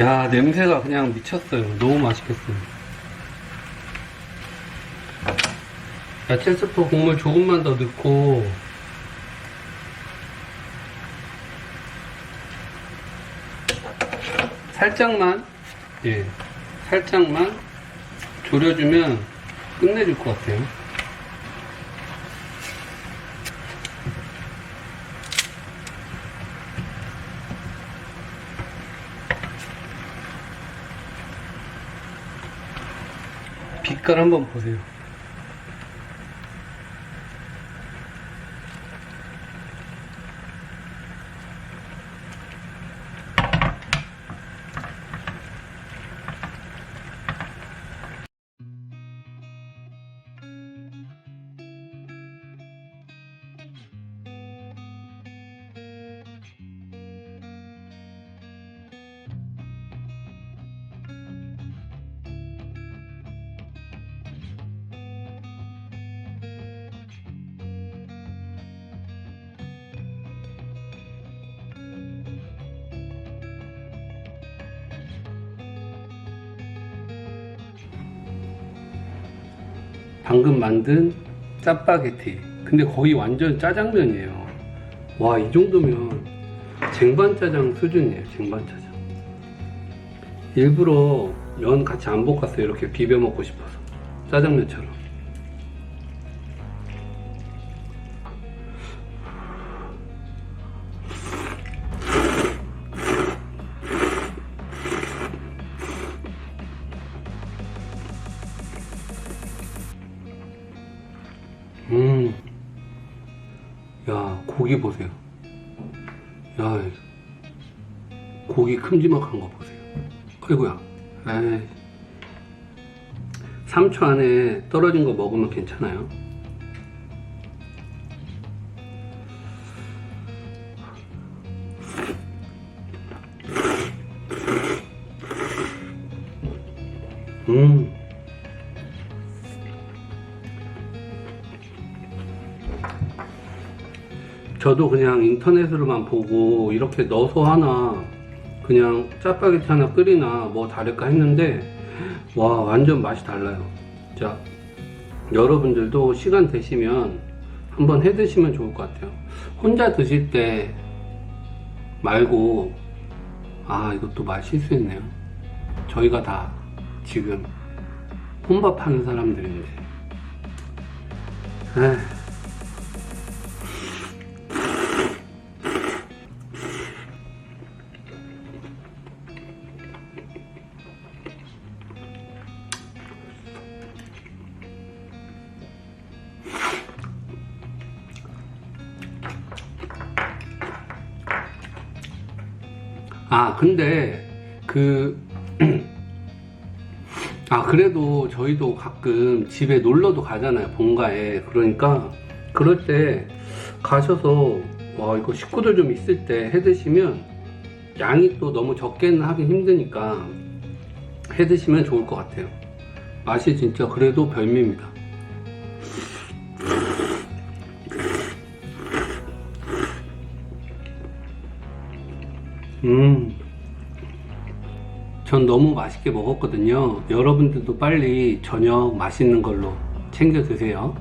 야 냄새가 그냥 미쳤어요. 너무 맛있겠어요. 야채 스프 국물 조금만 더 넣고. 살짝만 예 살짝만 졸여주면 끝내줄 것 같아요 빛깔 한번 보세요 방금 만든 짜파게티. 근데 거의 완전 짜장면이에요. 와, 이 정도면 쟁반짜장 수준이에요, 쟁반짜장. 일부러 면 같이 안 볶았어요. 이렇게 비벼 먹고 싶어서. 짜장면처럼. 고기 보세요. 야, 고기 큼지막한 거 보세요. 아이고야. 에이. 3초 안에 떨어진 거 먹으면 괜찮아요. 저도 그냥 인터넷으로만 보고 이렇게 넣어서 하나 그냥 짜파게티 하나 끓이나 뭐 다를까 했는데 와 완전 맛이 달라요. 자 여러분들도 시간 되시면 한번 해 드시면 좋을 것 같아요. 혼자 드실 때 말고 아 이것도 말 실수했네요. 저희가 다 지금 혼밥하는 사람들인데. 에휴. 아, 근데, 그, 아, 그래도 저희도 가끔 집에 놀러도 가잖아요, 본가에. 그러니까, 그럴 때 가셔서, 와, 이거 식구들 좀 있을 때 해 드시면, 양이 또 너무 적게는 하기 힘드니까, 해 드시면 좋을 것 같아요. 맛이 진짜 그래도 별미입니다. 전 너무 맛있게 먹었거든요. 여러분들도 빨리 저녁 맛있는 걸로 챙겨 드세요.